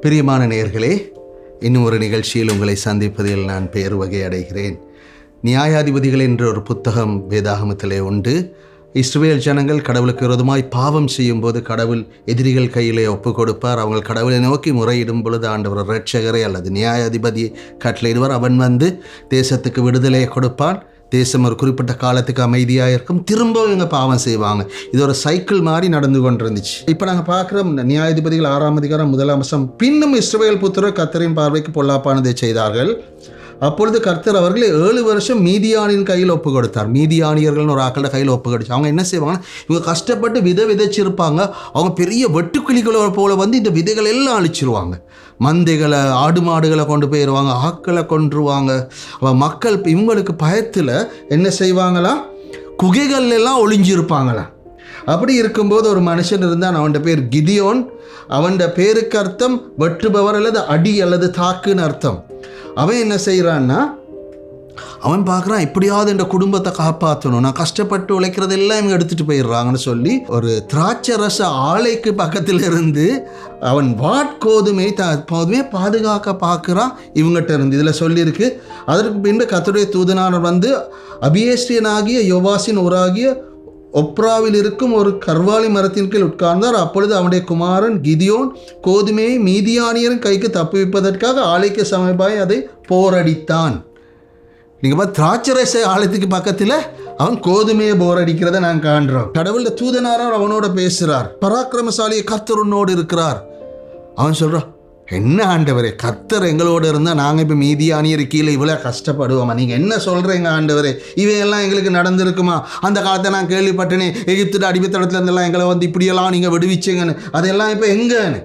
பிரியமான நேர்களே இன்னும் ஒரு நிகழ்ச்சியில் உங்களை சந்திப்பதில் நான் பேர் வகை அடைகிறேன் நியாயாதிபதிகள் என்ற ஒரு புத்தகம் வேதாகமத்திலே உண்டு. இஸ்ரேல் ஜனங்கள் கடவுளுக்கு விரோதமாய் பாவம் செய்யும்போது கடவுள் எதிரிகள் கையிலே ஒப்பு கொடுப்பார். அவங்க கடவுளை நோக்கி முறையிடும் பொழுது ஆண்டவர் இரட்சகரை அல்லது நியாயாதிபதியை கட்டளையிடுவார். அவன் வந்து தேசத்துக்கு விடுதலையை கொடுப்பான். தேசம் ஒரு குறிப்பிட்ட காலத்துக்கு அமைதியாக இருக்கும் திரும்பவும் இவங்க பாவம் செய்வாங்க. இது ஒரு சைக்கிள் மாதிரி நடந்து கொண்டிருந்துச்சு. இப்போ நாங்கள் பார்க்குறோம் நியாயாதிபதிகள் ஆறாம் அதிகாரம் முதலாம் அம்சம் பின்னும் இஸ்ரவேல் புத்திர கத்தரின் பார்வைக்கு பொல்லாப்பானதை செய்தார்கள். அப்பொழுது கர்த்தர் அவர்களை ஏழு வருஷம் மீதியானின் கையில் ஒப்பு கொடுத்தார் மீதியானியர்கள்னு ஒரு ஆக்களோட கையில் ஒப்பு கொடுத்து அவங்க என்ன செய்வாங்கன்னா இவங்க கஷ்டப்பட்டு விதை விதைச்சிருப்பாங்க. அவங்க பெரிய வெட்டுக்கிளிகளை போல வந்து இந்த விதைகள் எல்லாம் அழிச்சிருவாங்க. மந்தைகளை ஆடு மாடுகளை கொண்டு போயிடுவாங்க ஆக்களை கொன்றுவாங்க. மக்கள் இவங்களுக்கு பயத்தில் என்ன செய்வாங்களா? குகைகள் எல்லாம் ஒளிஞ்சிருப்பாங்களாம் அப்படி இருக்கும்போது ஒரு மனுஷன் இருந்தான். அவன்கிட்ட பேர் கிதியோன். அவன்கிட்ட பேருக்கு அர்த்தம் வெட்டுபவர் அல்லது அடி அல்லது தாக்குன்னு அர்த்தம். அவன் என்ன செய்கிறான்னா அவன் பார்க்குறான் எப்படியாவது என் குடும்பத்தை காப்பாற்றணும் நான் கஷ்டப்பட்டு உழைக்கிறதெல்லாம் இவங்க எடுத்துகிட்டு போயிடுறாங்கன்னு சொல்லி ஒரு திராட்சை ரச ஆலைக்கு பக்கத்தில் இருந்து அவன் வாட்கோதுமை த பாதுகாக்க பார்க்குறான் இவங்ககிட்ட இருந்து. இதில் சொல்லியிருக்கு அதற்கு பின்பு கத்துடைய தூதனார் வந்து அபியேஸ்ரியனாகிய யோவாசின் ஊராகிய ஒப்ராவில் இருக்கும் ஒரு கர்வாலி மரத்தின் கீழ் உட்கார்ந்தார். அப்பொழுது அவனுடைய குமாரன் கிதியோன் கோதுமையை மீதியானியரின் கைக்கு தப்புவிப்பதற்காக ஆலைக்கு சமீபாய் அதை போரடித்தான். நீங்கள் பார்த்து திராட்சரச ஆலயத்துக்கு பக்கத்தில் அவன் கோதுமையை போர் அடிக்கிறத நான் காண்றோம். கடவுள தூதனாரார் அவனோட பேசுகிறார் பராக்கிரமசாலியை கர்த்தர் உன்னோடு இருக்கிறார். அவன் சொல்கிறான் என்ன ஆண்டவரே கத்தர் எங்களோட இருந்தால் நாங்கள் இப்போ மீதியானியர் கீழே இவ்வளோ கஷ்டப்படுவோமா? நீங்கள் என்ன சொல்கிறீங்க ஆண்டவரே? இவையெல்லாம் எங்களுக்கு நடந்திருக்குமா? அந்த காலத்தை நான் கேள்விப்பட்டேனே. எகிப்து அடிமைத்தடத்துல இருந்தெல்லாம் எங்களை வந்து இப்படியெல்லாம் நீங்கள் விடுவிச்சிங்கன்னு. அதெல்லாம் இப்போ எங்கன்னு?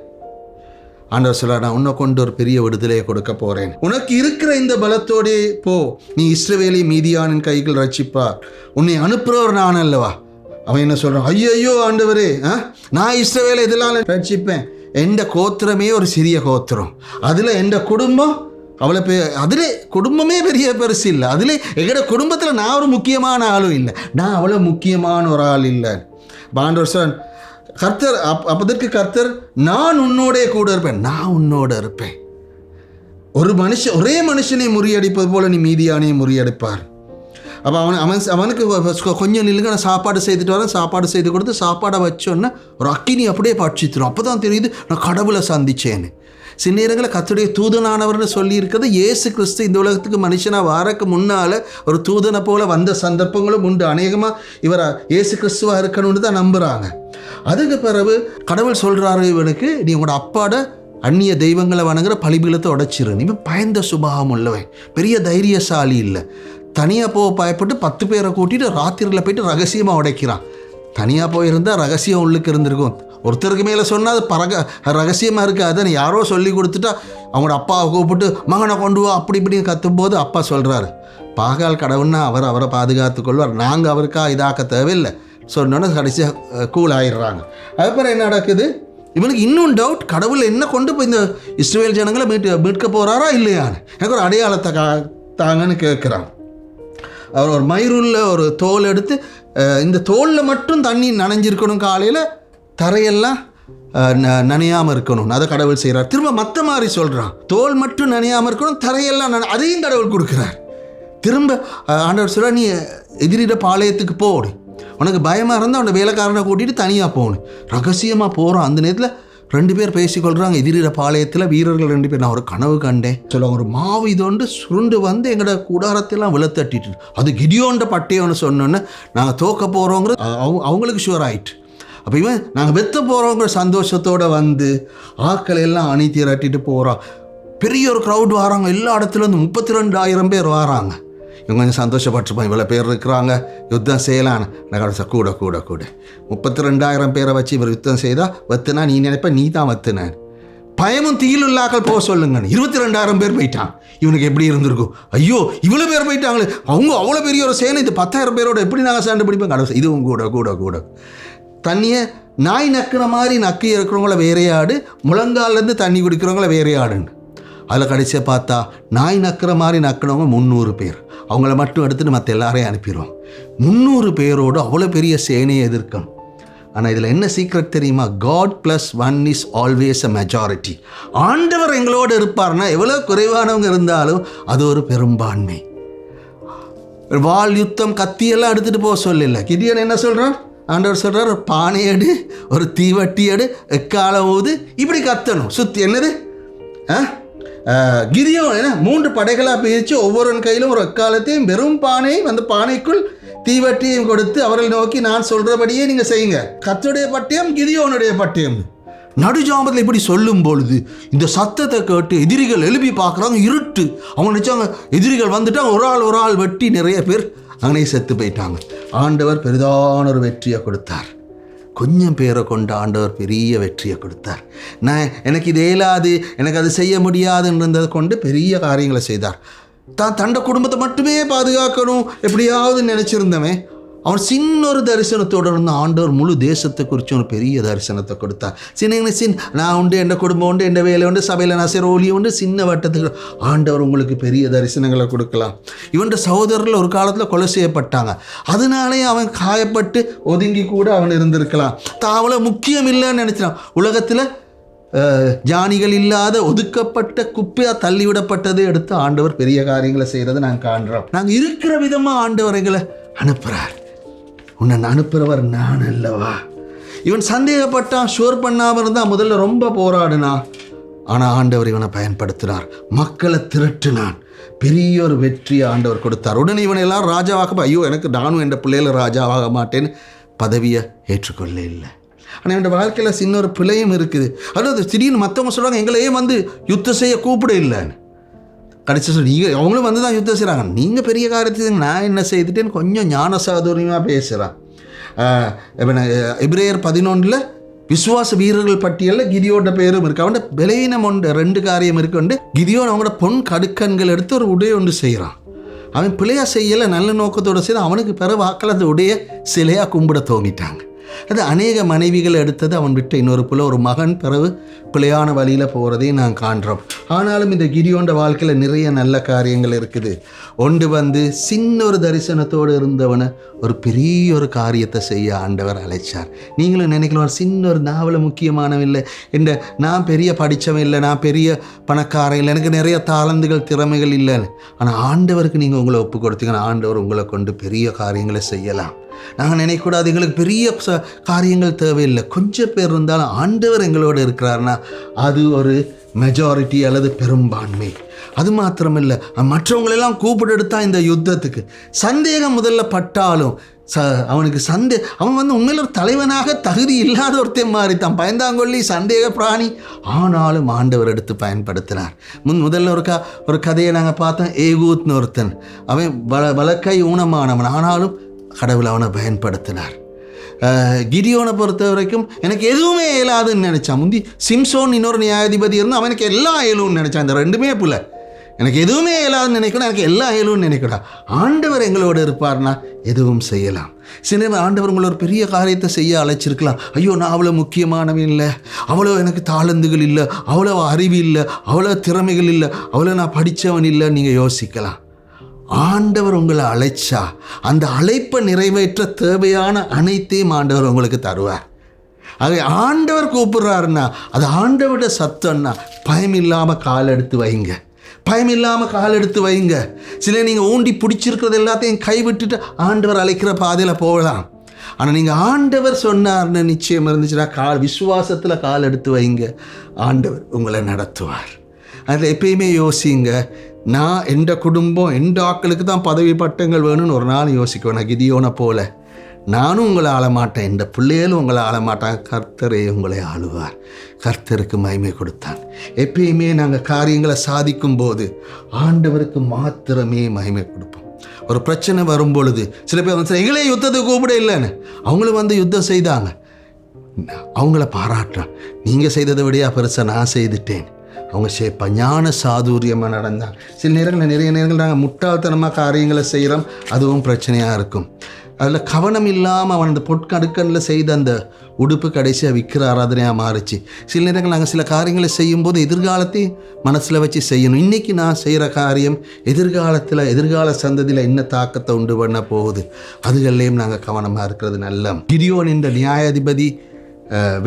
ஆண்டவர் சொல்ல நான் உன்னை கொண்டு ஒரு பெரிய விடுதலையை கொடுக்க போகிறேன் உனக்கு இருக்கிற இந்த பலத்தோடே போ. நீ இஸ்ரவேலி மீதியானின் கைகள் ரட்சிப்பார். உன்னை அனுப்புகிறவர் நான் அல்லவா? அவன் என்ன சொல்கிறான் ஐயோ ஆண்டவரே ஆ? நான் இஸ்ரவேலை இதெல்லாம் ரட்சிப்பேன். எந்த கோத்திரமே ஒரு சிறிய கோத்திரம். அதில் எந்த குடும்பம் அவ்வளோ பெ அதில் குடும்பமே பெரிய பெருசு இல்லை. அதில் எங்களோட குடும்பத்தில் நான் ஒரு முக்கியமான ஆளும் இல்லை. நான் அவ்வளோ முக்கியமான ஒரு ஆள் இல்லை. பாண்டவர் சார் கர்த்தர் அப் அப்பதற்கு கர்த்தர் நான் உன்னோடே கூட இருப்பேன். நான் உன்னோட இருப்பேன். ஒரு மனுஷன் ஒரே மனுஷனை முறியடிப்பது போல நீ மீதியானே முறியடிப்பார். அப்போ அவன் அவன் அவனுக்கு கொஞ்சம் நில்லுங்க நான் சாப்பாடு செய்துட்டு வரேன் சாப்பாடு செய்து கொடுத்து சாப்பாடை வச்சோன்னா ஒரு அக்கினி அப்படியே பட்சித்துரும் அப்போ தான் தெரியுது நான் கடவுளை சந்திச்சேன்னு சில நேரங்களில் கத்துடைய தூதனானவர்னு சொல்லியிருக்கிறது இயேசு கிறிஸ்து இந்த உலகத்துக்கு மனுஷனாக வாரக்கு முன்னால் ஒரு தூதனை போல் வந்த சந்தர்ப்பங்களும் உண்டு அநேகமாக இவரை இயேசு கிறிஸ்துவாக இருக்கணும்னு தான் நம்புகிறாங்க அதுக்கு பிறகு கடவுள் சொல்கிறாரு இவனுக்கு நீ உங்களோட அப்பாட அந்நிய தெய்வங்களை வணங்குற பலிபீலத்தை உடைச்சிரு நீ பயந்த சுபாவம் உள்ளவன் பெரிய தைரியசாலி இல்லை தனியாக போக பயப்பட்டு பத்து பேரை கூட்டிட்டு ராத்திரியில் போயிட்டு ரகசியமாக உடைக்கிறான். தனியாக போயிருந்தால் ரகசியம் உள்ளுக்கு இருந்திருக்கும். ஒருத்தருக்கு மேலே சொன்னால் அது பரக ரகசியமாக இருக்காது யாரோ சொல்லி கொடுத்துட்டா அவங்களோட அப்பாவை கூப்பிட்டு மகனை கொண்டு வா அப்படி இப்படின்னு கத்தும்போது அப்பா சொல்கிறாரு பாகால் கடவுள்னா அவர் அவரை பாதுகாத்து கொள்வார். நாங்கள் அவருக்கா இதாக்க தேவையில்லை. சொன்னோன்னே கடைசியாக கூல் ஆயிடுறாங்க. அதுக்கப்புறம் என்ன நடக்குது? இவனுக்கு இன்னும் டவுட் கடவுள் என்ன கொண்டு போய் இந்த இஸ்ரேல் ஜனங்களை மீட்டு மீட்க போகிறாரா இல்லையான்னு. எனக்கு ஒரு அடையாளத்தை கா தாங்கன்னு கேட்குறான் அவர் ஒரு மயிருள்ள ஒரு தோல் எடுத்து இந்த தோலில் மட்டும் தண்ணி நனைஞ்சிருக்கணும் காலையில் தரையெல்லாம் நனையாமல் இருக்கணும். அதை கடவுள் செய்கிறார் திரும்ப மற்ற மாதிரி சொல்கிறான் தோல் மட்டும் நனையாமல் இருக்கணும் தரையெல்லாம் நன அதையும் கடவுள் கொடுக்குறார். திரும்ப ஆண்டவர் சொல்ல நீ எதிரிட பாளையத்துக்கு போடு. உனக்கு பயமாக இருந்தால் உன்னை வேலைக்காரனை கூட்டிகிட்டு தனியாக போகணும் ரகசியமாக போகிறோம் அந்த நேரத்தில் ரெண்டு பேர் பேசிக்கொள்கிறாங்க எதிரிட பாளையத்தில் வீரர்கள் ரெண்டு பேர். நான் ஒரு கனவு கண்டேன். சொல்லுவாங்க ஒரு மாவு இதோண்டு சுருண்டு வந்து எங்களோட கூடாரத்தெல்லாம் விழத்தட்டிட்டு அது கிடியோண்ட பட்டயம்னு சொன்னோன்னே நாங்கள் தோக்க போகிறோங்கிறது அவங்க அவங்களுக்கு ஷுவர் ஆயிட்டு. அப்போ இவன் நாங்கள் வெத்த போகிறோங்கிற சந்தோஷத்தோடு வந்து ஆட்களை எல்லாம் அணி திரட்டிட்டு போகிறோம் பெரிய ஒரு க்ரௌட் வராங்க. எல்லா இடத்துலேருந்து முப்பத்தி ரெண்டாயிரம் பேர் வராங்க. இவங்க கொஞ்சம் சந்தோஷப்பட்டிருப்பான் இவ்வளோ பேர் இருக்கிறாங்க. யுத்தம் செய்யலான்னு. நான் சார் கூட கூட கூட. முப்பத்தி ரெண்டாயிரம் பேரை வச்சு இவர் யுத்தம் செய்தால் வத்துனா நீ நினைப்ப நீ தான் வத்துன. பயமும் தீயிலுள்ளாக்கள் போக சொல்லுங்கன்னு. இருபத்தி ரெண்டாயிரம் பேர் போயிட்டான். இவனுக்கு எப்படி இருந்திருக்கும்? ஐயோ இவ்வளோ பேர் போயிட்டாங்களே. அவங்க அவ்வளோ பெரிய ஒரு சேனை இது பத்தாயிரம் பேரோட எப்படி நாங்கள் சேர்ந்து பிடிப்போம்? கடைசி இதுவும் கூட கூட கூட. தண்ணியை நாய் நக்குற மாதிரி நக்கி இருக்கிறவங்கள வேறையாடு முழங்கால்லேருந்து தண்ணி குடிக்கிறவங்கள வேறையாடுன்னு. அதில் கடைசியாக பார்த்தா நாய் நக்கிற மாதிரி நக்கினவங்க முந்நூறு பேர். அவங்கள மட்டும் எடுத்துட்டு மற்ற எல்லாரையும் அனுப்பிடுவோம் முந்நூறு பேரோடு அவ்வளோ பெரிய சேனையை எதிர்க்கணும் ஆனால் இதில் என்ன சீக்ரெட் தெரியுமா? God plus one is always a majority ஆண்டவர் எங்களோடு இருப்பார்னா எவ்வளோ குறைவானவங்க இருந்தாலும் அது ஒரு பெரும்பான்மை. வால் யுத்தம் கத்தியெல்லாம் எடுத்துகிட்டு போக சொல்லல. கிரியன் என்ன சொல்கிறான் ஆண்டவர் சொல்கிறார் ஒரு பானை எடு ஒரு தீவட்டி எடு எக்காலம் ஊது இப்படி கத்தணும். சுற்றி என்னது? ஆ? கிரியம் என்ன மூன்று படைகளாக பிரித்து ஒவ்வொருவன் கையிலும் ஒரு எக்காலத்தையும் வெறும் பானையும் அந்த பானைக்குள் தீவட்டியும் கொடுத்து அவர்கள் நோக்கி நான் சொல்கிறபடியே நீங்கள் செய்யுங்க. கத்துடைய பட்டயம் கிரியோனுடைய பட்டயம். நடுஜாமத்தில் இப்படி சொல்லும் பொழுது இந்த சத்தத்தை கேட்டு எதிரிகள் எழுப்பி பார்க்குறாங்க இருட்டு. அவங்க நினச்சாங்க எதிரிகள் வந்துட்டாங்க ஒரு ஆள் ஒரு ஆள் வெட்டி நிறைய பேர் அங்கே செத்து போயிட்டாங்க. ஆண்டவர் பெரிதான ஒரு வெற்றியை கொடுத்தார். கொஞ்சம் பேரை கொண்ட ஆண்டவர் பெரிய வெற்றியை கொடுத்தார். நான் எனக்கு இது இயலாது எனக்கு அது செய்ய முடியாதுன்றதை கொண்டு பெரிய காரியங்களை செய்தார். தான் தண்ட குடும்பத்தை மட்டுமே பாதுகாக்கணும் எப்படியாவது நினச்சிருந்தவன். அவன் சின்ன ஒரு தரிசனத்தோடு இருந்த ஆண்டவர் முழு தேசத்தை குறித்து ஒரு பெரிய தரிசனத்தை கொடுத்தார். சின்ன சின் நான் உண்டு என் குடும்பம் உண்டு என் வேலை உண்டு சபையில் நான் சிற ஒலி உண்டு சின்ன வட்டத்துக்கு ஆண்டவர் உங்களுக்கு பெரிய தரிசனங்களை கொடுக்கலாம். இவன் சகோதரர்கள் ஒரு காலத்தில் கொலை செய்யப்பட்டாங்க. அதனாலே அவன் காயப்பட்டு ஒதுங்கி கூட அவன் இருந்திருக்கலாம். தான் அவ்வளோ முக்கியம் இல்லைன்னு நினச்சினான் உலகத்தில் ஜானிகள் இல்லாத ஒதுக்கப்பட்ட குப்பையாக தள்ளிவிடப்பட்டதை எடுத்து ஆண்டவர் பெரிய காரியங்களை செய்கிறத நாங்கள் காண்றோம். நாங்கள் இருக்கிற விதமாக ஆண்டவர் எங்களை அனுப்புகிறார் உன்னை அனுப்புகிறவர் நான் அல்லவா? இவன் சந்தேகப்பட்டான் ஷோர் பண்ணாமல் இருந்தால் முதல்ல ரொம்ப போராடினான் ஆனால் ஆண்டவர் இவனை பயன்படுத்தினார். மக்களை திரட்டினான். பெரிய ஒரு வெற்றியை ஆண்டவர் கொடுத்தார். உடனே இவனை எல்லாம் ராஜாவாக ஐயோ எனக்கு நானும் என் பிள்ளையில ராஜாவாக மாட்டேன்னு பதவியை ஏற்றுக்கொள்ள இல்லை. ஆனால் என்னோட வாழ்க்கையில் சின்ன ஒரு பிழையும் இருக்குது. அதாவது திடீர்னு மற்றவங்க சொல்கிறாங்க எங்களையும் வந்து யுத்தம் செய்ய கூப்பிட இல்லைன்னு. கடைசி நீங்கள் அவங்களும் வந்து தான் யுத்தம் செய்கிறாங்க நீங்கள் பெரிய காரியத்தை நான் என்ன செய்துட்டேன்னு கொஞ்சம் ஞான சாதுரியமாக பேசுகிறான் இப்போ எப்ரேயர் பதினொன்றில் விசுவாச வீரர்கள் பட்டியலில் கிதியோட பேரும் இருக்கு. அவன் பலவீனம் ஒன்று ரெண்டு காரியம் இருக்கு உண்டு. கிதியோன் அவங்களோட பொன் கடுக்கண்கள் எடுத்து ஒரு உடைய ஒன்று செய்கிறான் அவன் பிள்ளையாக செய்யலை நல்ல நோக்கத்தோடு செய்து அவனுக்கு பிற வாக்கள் அந்த உடைய சிலையாக கும்பிட தோங்கிட்டாங்க அது அநேக மனைவிகள் எடுத்தது அவன் விட்டு இன்னொரு புல ஒரு மகன் பிறகு பிழையான வழியில் போகிறதையும் நான் காண்றோம். ஆனாலும் இந்த கிரியோண்ட வாழ்க்கையில் நிறைய நல்ல காரியங்கள் இருக்குது. ஒன்று வந்து சின்ன ஒரு தரிசனத்தோடு இருந்தவனை ஒரு பெரிய ஒரு காரியத்தை செய்ய ஆண்டவர் அழைச்சார். நீங்களும் நினைக்கலாம் சின்ன ஒரு நாவல முக்கியமானவில்லை இந்த நான் பெரிய படித்தவன் இல்லை நான் பெரிய பணக்காரன் இல்லை எனக்கு நிறைய தாளந்துகள் திறமைகள் இல்லைன்னு. ஆனால் ஆண்டவருக்கு நீங்கள் உங்களை ஒப்பு கொடுத்தீங்கன்னா ஆண்டவர் உங்களை கொண்டு பெரிய காரியங்களை செய்யலாம். நாங்கள் நினைக்கக்கூடாது எங்களுக்கு பெரிய ச காரியங்கள் தேவையில்லை. கொஞ்சம் பேர் இருந்தாலும் ஆண்டவர் எங்களோடு இருக்கிறாருன்னா அது ஒரு மெஜாரிட்டி அல்லது பெரும்பான்மை. அது மாத்திரமில்லை மற்றவங்களெல்லாம் கூப்பிட்டு தான் இந்த யுத்தத்துக்கு. சந்தேகம் முதல்ல பட்டாலும் ச அவனுக்கு சந்தே அவன் வந்து உண்மையில் ஒரு தலைவனாக தகுதி இல்லாத ஒருத்தன் மாதிரி தான். பயந்தாங்கொல்லி சந்தேக பிராணி. ஆனாலும் ஆண்டவர் எடுத்து பயன்படுத்தினார். முன் முதல்ல ஒரு க ஒரு கதையை நாங்கள் பார்த்தோம். ஏகூத்னு ஒருத்தன். அவன் வள வழக்கை ஊனமானவன். ஆனாலும் கடவுள் அவனை பயன்படுத்தினார். கிரியோனை பொறுத்த வரைக்கும் எனக்கு எதுவுமே இயலாதுன்னு நினச்சான். முந்தி சிம்சோன் இன்னொரு நியாயாதிபதி இருந்தால் அவனுக்கு எல்லாம் இயலும்னு நினச்சான். இந்த ரெண்டுமே பிள்ளை எனக்கு எதுவுமே இயலாதுன்னு நினைக்கணும் எனக்கு எல்லாம் இயலும்னு நினைக்கடா ஆண்டவர் எங்களோடு இருப்பார்னா எதுவும் செய்யலாம். சில நேரம் ஆண்டவர் உங்களை ஒரு பெரிய காரியத்தை செய்ய அழைச்சிருக்கலாம். ஐயோ நான் அவ்வளோ முக்கியமானவன் இல்லை. அவ்வளோ எனக்கு தாளந்துகள் இல்லை. அவ்வளோ அறிவு இல்லை. அவ்வளோ திறமைகள் இல்லை. அவ்வளோ நான் படித்தவன் இல்லை நீங்கள் யோசிக்கலாம். ஆண்டவர் உங்களை அழைச்சா அந்த அழைப்பை நிறைவேற்ற தேவையான அனைத்தையும் ஆண்டவர் உங்களுக்கு தருவார். ஆகவே ஆண்டவர் கூப்பிடுறாருன்னா அது ஆண்டவரோட சத்தம்னா பயம் இல்லாமல் கால் எடுத்து வைங்க. பயம் இல்லாமல் கால் எடுத்து வைங்க. சில நீங்கள் ஊண்டி பிடிச்சிருக்கிறது எல்லாத்தையும் கைவிட்டுட்டு ஆண்டவர் அழைக்கிற பாதையில் போகலாம். ஆனால் நீங்கள் ஆண்டவர் சொன்னார்னு நிச்சயம் இருந்துச்சுன்னா கால் விசுவாசத்தில் கால் எடுத்து வைங்க. ஆண்டவர் உங்களை நடத்துவார். அதில் எப்பயுமே யோசிங்க நான் எந்த குடும்பம் எந்த ஆக்களுக்கு தான் பதவி பட்டங்கள் வேணும்னு ஒரு நாள் யோசிக்குவேன். நான் கிதியோனை போல. நானும் உங்களை ஆளமாட்டேன். இந்த பிள்ளைகளும் உங்களை ஆளமாட்டாங்க. கர்த்தரே உங்களை ஆளுவார். கர்த்தருக்கு மகிமை கொடுத்தான். எப்பயுமே நாங்கள் காரியங்களை சாதிக்கும் போது ஆண்டவருக்கு மாத்திரமே மகிமை கொடுப்போம். ஒரு பிரச்சனை வரும் பொழுது சில பேர் வந்து எங்களே யுத்தத்துக்கு கூப்பிட இல்லைன்னு. அவங்களும் வந்து யுத்தம் செய்தாங்க. அவங்கள பாராட்டுறேன். நீங்கள் செய்ததை விடையா பெருசாக நான் செய்துட்டேன். அவங்க சே ஞான சாதுரியமாக நடந்தாங்க சில நேரங்களில் நிறைய நேரங்கள் நாங்கள் முட்டாள்தனமாக காரியங்களை செய்கிறோம் அதுவும் பிரச்சனையாக இருக்கும். அதில் கவனம் இல்லாமல் அவன் அந்த பொற்கடுக்கனில் செய்த அந்த உடுப்பு கடைசியாக விற்கிற ஆராதனையாக மாறுச்சு. சில நேரங்கள் நாங்கள் சில காரியங்களை செய்யும்போது எதிர்காலத்தையும் மனசில் வச்சு செய்யணும். இன்றைக்கி நான் செய்கிற காரியம் எதிர்காலத்தில் எதிர்கால சந்ததியில் என்ன தாக்கத்தை உண்டு பண்ண போகுது? அதுகள்லேயும் நாங்கள் கவனமாக இருக்கிறது நல்ல கிரியோன் என்ற நியாயாதிபதி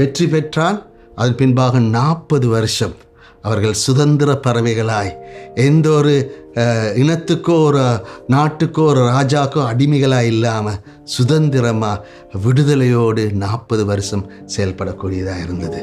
வெற்றி பெற்றான். அதன் பின்பாக நாற்பது வருஷம். அவர்கள் சுதந்திர பறவைகளாய் எந்த ஒரு இனத்துக்கோ ஒரு நாட்டுக்கோ ஒரு ராஜாக்கோ அடிமைகளாக இல்லாமல் சுதந்திரமாக விடுதலையோடு நாற்பது வருஷம் செயல்படக்கூடியதாக இருந்தது.